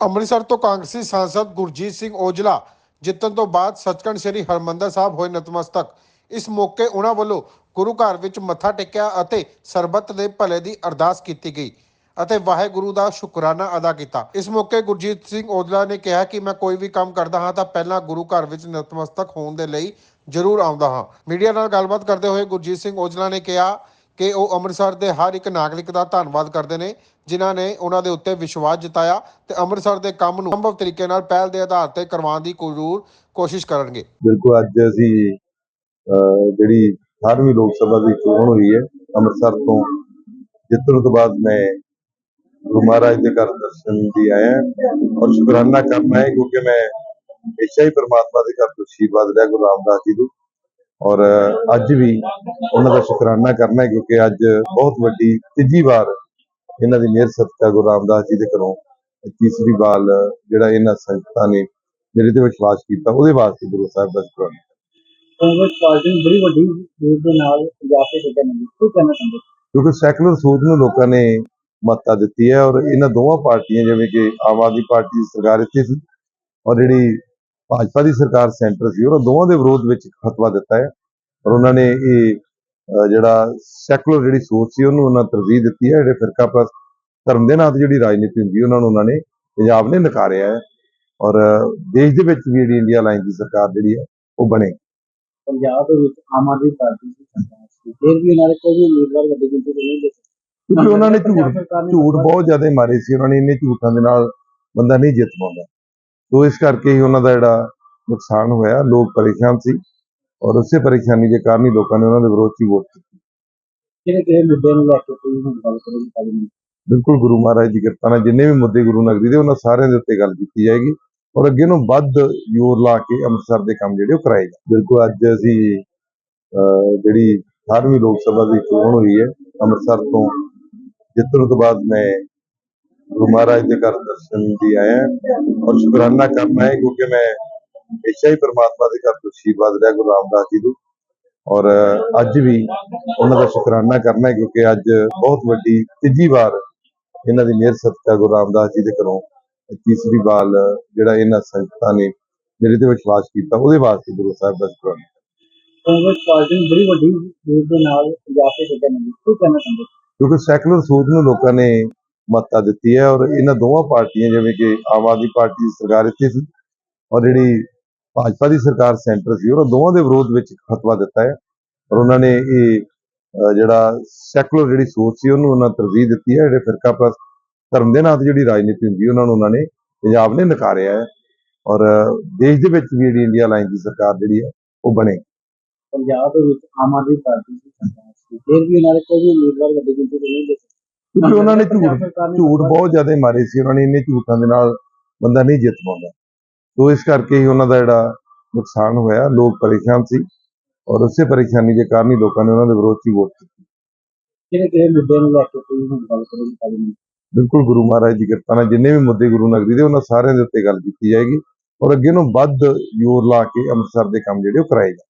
ਅੰਮ੍ਰਿਤਸਰ ਤੋਂ ਕਾਂਗਰਸੀ ਸਾਂਸਦ ਗੁਰਜੀਤ ਸਿੰਘ ਔਜਲਾ ਜਿੱਤਣ ਤੋਂ ਬਾਅਦ ਸੱਚਖੰਡ ਸ੍ਰੀ ਹਰਮੰਦਰ ਸਾਹਿਬ ਹੋਏ ਨਤਮਸਤਕ। ਇਸ ਮੌਕੇ ਉਹਨਾਂ ਵੱਲੋਂ ਗੁਰੂ ਘਰ ਵਿੱਚ ਮੱਥਾ ਟੇਕਿਆ ਅਤੇ ਸਰਬੱਤ ਦੇ ਭਲੇ ਦੀ ਅਰਦਾਸ ਕੀਤੀ ਗਈ ਅਤੇ ਵਾਹਿਗੁਰੂ ਦਾ ਸ਼ੁਕਰਾਨਾ ਅਦਾ ਕੀਤਾ। ਇਸ ਮੌਕੇ ਗੁਰਜੀਤ ਸਿੰਘ ਔਜਲਾ ਨੇ ਕਿਹਾ ਕਿ ਮੈਂ ਕੋਈ ਵੀ ਕੰਮ ਕਰਦਾ ਹਾਂ ਤਾਂ ਪਹਿਲਾਂ ਗੁਰੂ ਘਰ ਵਿੱਚ ਨਤਮਸਤਕ ਹੋਣ ਦੇ ਲਈ ਜ਼ਰੂਰ ਆਉਂਦਾ ਹਾਂ। ਮੀਡੀਆ ਨਾਲ ਗੱਲਬਾਤ ਕਰਦੇ ਹੋਏ ਗੁਰਜੀਤ ਸਿੰਘ ਔਜਲਾ ਨੇ ਕਿਹਾ ਕਿ ਉਹ ਅੰਮ੍ਰਿਤਸਰ ਦੇ ਹਰ ਇੱਕ ਨਾਗਰਿਕ ਦਾ ਧੰਨਵਾਦ ਕਰਦੇ ਨੇ, ਜਿਨ੍ਹਾਂ ਨੇ ਉਹਨਾਂ ਦੇ ਉੱਤੇ ਵਿਸ਼ਵਾਸ ਜਤਾਇਆ ਤੇ ਅੰਮ੍ਰਿਤਸਰ ਦੇ ਕੰਮ ਨੂੰ ਸੰਭਵ ਤਰੀਕੇ ਨਾਲ ਪਹਿਲ ਦੇ ਆਧਾਰ ਤੇ ਕਰਵਾਉਣ ਦੀ ਜ਼ਰੂਰ ਕੋਸ਼ਿਸ਼ ਕਰਨਗੇ। ਬਿਲਕੁਲ, ਅੱਜ ਅਸੀਂ ਜਿਹੜੀ 18ਵੀਂ ਲੋਕ ਸਭਾ ਦੀ ਚੋਣ ਹੋਈ ਹੈ, ਅੰਮ੍ਰਿਤਸਰ ਤੋਂ ਜਿੱਤਣ ਤੋਂ ਬਾਅਦ ਮੈਂ ਗੁਰੂ ਮਹਾਰਾਜ ਦੇ ਘਰ ਦਰਸ਼ਨ ਦੀ ਆਇਆ ਔਰ ਸ਼ੁਕਰਾਨਾ ਕਰਨਾ ਹੈ, ਕਿਉਂਕਿ ਮੈਂ ਹਮੇਸ਼ਾ ਹੀ ਪ੍ਰਮਾਤਮਾ ਦੇ ਘਰ ਤੋਂ ਆਸ਼ੀਰਵਾਦ ਲਿਆ, ਗੁਰੂ ਰਾਮਦਾਸ ਜੀ ਦੇ। ਔਰ ਅੱਜ ਵੀ ਉਹਨਾਂ ਦਾ ਸ਼ੁਕਰਾਨਾ ਕਰਨਾ ਹੈ ਕਿਉਂਕਿ ਅੱਜ ਬਹੁਤ ਵੱਡੀ ਤੀਜੀ ਵਾਰ ਇਹਨਾਂ ਦੀ ਮਿਹਰ ਸਦਕਾ ਗੁਰੂ ਰਾਮਦਾਸ ਜੀ ਦੇ ਘਰੋਂ ਤੀਸਰੀ ਵਾਰ ਜਿਹੜਾ ਇਹਨਾਂ ਸੰਗਤਾਂ ਨੇ ਮੇਰੇ ਤੇ ਵਿਸ਼ਵਾਸ ਕੀਤਾ ਉਹਦੇ ਵਾਸਤੇ ਗੁਰੂ ਸਾਹਿਬ ਦਾ ਸ਼ੁਕਰਾਨਾ। ਕਾਂਗਰਸ ਪਾਰਟੀ ਨੂੰ ਬੜੀ ਵੱਡੀ ਲੀਡ ਦੇ ਨਾਲ ਪੰਜਾਬ ਦੇ ਸੱਜਣ ਨੇ ਕੀ ਕਹਿਣਾ ਚਾਹੁੰਦੇ? ਕਿਉਂਕਿ ਸੈਕੂਲਰ ਸੋਚ ਨੂੰ ਲੋਕਾਂ ਨੇ ਮਹੱਤਤਾ ਦਿੱਤੀ ਹੈ ਔਰ ਇਹਨਾਂ ਦੋਵਾਂ ਪਾਰਟੀਆਂ ਜਿਵੇਂ ਕਿ ਆਮ ਆਦਮੀ ਪਾਰਟੀ ਦੀ ਸਰਕਾਰ ਇੱਥੇ ਸੀ ਔਰ ਜਿਹੜੀ ਭਾਜਪਾ ਦੀ ਸਰਕਾਰ ਸੈਂਟਰ ਸੀ ਉਹਨਾਂ ਦੋਵਾਂ ਦੇ ਵਿਰੋਧ ਵਿੱਚ ਫਤਵਾ ਦਿੱਤਾ ਹੈ। ਔਰ ਉਹਨਾਂ ਨੇ ਇਹ ਜਿਹੜਾ ਸੈਕੂਲਰ ਜਿਹੜੀ ਸੋਚ ਸੀ ਉਹਨੂੰ ਉਹਨਾਂ ਤਰਜੀਹ ਦਿੱਤੀ ਹੈ ਜਿਹੜੇ ਫਿਰਕਾ ਪ੍ਰਸਤ ਧਰਮ ਦੇ ਨਾਂ ਤੇ ਜਿਹੜੀ ਰਾਜਨੀਤੀ ਹੁੰਦੀ ਉਹਨਾਂ ਨੂੰ ਉਹਨਾਂ ਨੇ ਪੰਜਾਬ ਨੇ ਨਕਾਰਿਆ ਹੈ। ਔਰ ਦੇਸ਼ ਦੇ ਵਿੱਚ ਵੀ ਜਿਹੜੀ ਇੰਡੀਆ ਲਾਈਨ ਦੀ ਸਰਕਾਰ ਜਿਹੜੀ ਹੈ ਉਹ ਬਣੇ। ਪੰਜਾਬ ਦੇ ਵਿੱਚ ਆਮ ਆਦਮੀ ਪਾਰਟੀ ਦੀ ਸਰਕਾਰ ਸੀ। ਫਿਰ ਵੀ ਉਹਨਾਂ ਦੇ ਕੋਈ ਉਮੀਦਵਾਰ ਵੱਡੀ ਗਿਣਤੀ ਦੇ ਨਹੀਂ ਦਿੱਤੇ ਕਿਉਂਕਿ ਉਹਨਾਂ ਨੇ ਝੂਠ ਨੇ ਝੂਠ ਬਹੁਤ ਜ਼ਿਆਦਾ ਮਾਰੇ ਸੀ। ਉਹਨਾਂ ਨੇ ਇੰਨੇ ਝੂਠਾਂ ਦੇ ਨਾਲ ਬੰਦਾ ਨਹੀਂ ਜਿੱਤ ਪਾਉਂਦਾ। ਸੋ ਇਸ ਕਰਕੇ ਹੀ ਉਹਨਾਂ ਦਾ ਜਿਹੜਾ ਨੁਕਸਾਨ ਹੋਇਆ ਲੋਕ ਪਰੇਸ਼ਾਨ ਸੀ। ਔਰ ਉਸੇ ਪਰੇਸ਼ਾਨੀ ਦੇ ਕਾਰਨ ਹੀ ਲੋਕਾਂ ਨੇ ਉਹਨਾਂ ਦੇ ਵਿਰੋਧ 'ਚ ਹੀ ਵੋਟ ਕੀਤੀ। ਕਿਹੜੇ ਕਿਹੜੇ ਮੁੱਦੇ ਨੂੰ ਲੈ ਕੇ ਕੋਈ ਹੁਣ ਗੱਲ ਕਰੇਗੀ ਕਾਜੀ ਬਿਲਕੁਲ ਗੁਰੂ ਮਹਾਰਾਜ ਦੀ ਕਿਰਪਾ ਨਾਲ ਜਿੰਨੇ ਵੀ ਮੁੱਦੇ ਗੁਰੂ ਨਗਰੀ ਦੇ ਉਹਨਾਂ ਸਾਰਿਆਂ ਦੇ ਉੱਤੇ ਗੱਲ ਕੀਤੀ ਜਾਏਗੀ ਔਰ ਅੱਗੇ ਨੂੰ ਵੱਧ ਜ਼ੋਰ ਲਾ ਕੇ ਅੰਮ੍ਰਿਤਸਰ ਦੇ ਕੰਮ ਜਿਹੜੇ ਉਹ ਕਰਾਏ ਜਾਣ। ਬਿਲਕੁਲ ਅੱਜ ਅਸੀਂ ਜਿਹੜੀ 18ਵੀਂ ਲੋਕ ਸਭਾ ਦੀ ਚੋਣ ਹੋਈ ਹੈ ਅੰਮ੍ਰਿਤਸਰ ਤੋਂ ਜਿੱਤਣ ਤੋਂ ਬਾਅਦ ਮੈਂ ਗੁਰੂ ਮਹਾਰਾਜ ਦੇ ਘਰ ਦਰਸ਼ਨ ਦੀ ਆਇਆ ਔਰ ਸ਼ੁਕਰਾਨਾ ਕਰਨਾ ਹੈ ਕਿਉਂਕਿ ਮੈਂ ਹਮੇਸ਼ਾ ਹੀ ਪ੍ਰਮਾਤਮਾ ਦੇ ਘਰ ਤੋਂ ਆਸ਼ੀਰਵਾਦ ਲਿਆ ਗੁਰੂ ਰਾਮਦਾਸ ਜੀ ਦੇ ਔਰ ਅੱਜ ਵੀ ਉਹਨਾਂ ਦਾ ਸ਼ੁਕਰਾਨਾ ਕਰਨਾ ਹੈ ਕਿਉਂਕਿ ਅੱਜ ਬਹੁਤ ਵੱਡੀ ਤੀਜੀ ਵਾਰ ਇਹਨਾਂ ਦੀ ਮਿਹਰ ਸਦਕਾ ਗੁਰੂ ਰਾਮਦਾਸ ਜੀ ਦੇ ਘਰੋਂ ਤੀਸਰੀ ਵਾਰ ਜਿਹੜਾ ਇਹਨਾਂ ਸੰਗਤਾਂ ਨੇ ਮੇਰੇ ਤੇ ਵਿਸ਼ਵਾਸ ਕੀਤਾ ਉਹਦੇ ਵਾਸਤੇ ਗੁਰੂ ਸਾਹਿਬ ਦਾ ਸ਼ੁਕਰਾਨਾ। ਕਾਂਗਰਸ ਪਾਰਟੀ ਬੜੀ ਵੱਡੀ ਲੀਡ ਦੇ ਨਾਲ ਪੰਜਾਬ ਦੇ ਸੱਜਣ ਨੇ ਕੀ ਕਹਿਣਾ ਚਾਹੁੰਦੇ ਕਿਉਂਕਿ ਸੈਕੂਲਰ ਸੋਚ ਨੂੰ ਲੋਕਾਂ ਨੇ ਮਹੱਤਤਾ ਦਿੱਤੀ ਹੈ ਔਰ ਇਹਨਾਂ ਦੋਵਾਂ ਪਾਰਟੀਆਂ ਜਿਵੇਂ ਕਿ ਆਮ ਆਦਮੀ ਪਾਰਟੀ ਦੀ ਸਰਕਾਰ ਇੱਥੇ ਸੀ ਔਰ ਜਿਹੜੀ ਭਾਜਪਾ ਦੀ ਸਰਕਾਰ ਸੈਂਟਰ ਸੀ ਉਹਨਾਂ ਦੋਵਾਂ ਦੇ ਵਿਰੋਧ ਵਿੱਚ ਫਤਵਾ ਦਿੱਤਾ ਹੈ ਔਰ ਉਹਨਾਂ ਨੇ ਇਹ ਜਿਹੜਾ ਸੈਕੂਲਰ ਜਿਹੜੀ ਸੋਚ ਸੀ ਉਹਨੂੰ ਉਹਨਾਂ ਤਰਜੀਹ ਦਿੱਤੀ ਹੈ ਜਿਹੜੇ ਫਿਰਕਾ ਪ੍ਰਸਤ ਧਰਮ ਦੇ ਨਾਂ ਤੇ ਜਿਹੜੀ ਰਾਜਨੀਤੀ ਹੁੰਦੀ ਹੈ ਉਹਨਾਂ ਨੂੰ ਉਹਨਾਂ ਨੇ ਪੰਜਾਬ ਨੇ ਨਕਾਰਿਆ ਹੈ ਔਰ ਦੇਸ਼ ਦੇ ਵਿੱਚ ਵੀ ਜਿਹੜੀ ਇੰਡੀਆ ਲਾਈਨ ਦੀ ਸਰਕਾਰ ਜਿਹੜੀ ਹੈ ਉਹ ਬਣੇ। ਪੰਜਾਬ ਦੇ ਵਿੱਚ ਆਮ ਆਦਮੀ ਪਾਰਟੀ ਦੀ ਸਰਕਾਰ ਸੀ ਫਿਰ ਵੀ ਉਹਨਾਂ ਦੇ ਕੋਈ ਉਮੀਦਵਾਰ ਵੱਡੀ ਗਿਣਤੀ ਦੇ ਨਹੀਂ ਦਿੱਤੇ ਕਿਉਂਕਿ ਉਹਨਾਂ ਨੇ ਝੂਠ ਨੇ ਝੂਠ ਬਹੁਤ ਜ਼ਿਆਦਾ ਮਾਰੇ ਸੀ ਉਹਨਾਂ ਨੇ ਇੰਨੇ ਝੂਠਾਂ ਦੇ ਨਾਲ ਬੰਦਾ ਨਹੀਂ ਜਿੱਤ ਪਾਉਂਦਾ। ਸੋ ਇਸ ਕਰਕੇ ਹੀ ਉਹਨਾਂ ਦਾ ਜਿਹੜਾ ਨੁਕਸਾਨ ਹੋਇਆ ਲੋਕ ਪਰੇਸ਼ਾਨ ਸੀ ਔਰ ਉਸੇ ਪਰੇਸ਼ਾਨੀ ਦੇ ਕਾਰਨ ਹੀ ਲੋਕਾਂ ਨੇ ਉਹਨਾਂ ਦੇ ਵਿਰੋਧ 'ਚ ਵੋਟ ਕੀਤੀ ਕਿਹੜੇ ਕਿਹੜੇ ਮੁੱਦੇ ਨੂੰ ਲੈ ਕੇ ਕੋਈ ਹੁਣ ਗੱਲ ਕਰੇਗੀ ਕਾਜੀ ਬਿਲਕੁਲ ਗੁਰੂ ਮਹਾਰਾਜ ਦੀ ਕਿਰਪਾ ਨਾਲ ਜਿੰਨੇ ਵੀ ਮੁੱਦੇ ਗੁਰੂ ਨਗਰੀ ਦੇ ਉਹਨਾਂ ਸਾਰਿਆਂ ਦੇ ਉੱਤੇ ਗੱਲ ਕੀਤੀ ਜਾਏਗੀ ਔਰ ਅੱਗੇ ਨੂੰ ਵੱਧ ਜ਼ੋਰ ਲਾ ਕੇ ਅੰਮ੍ਰਿਤਸਰ ਦੇ ਕੰਮ ਜਿਹੜੇ ਉਹ ਕਰਾਏ ਜਾਣ।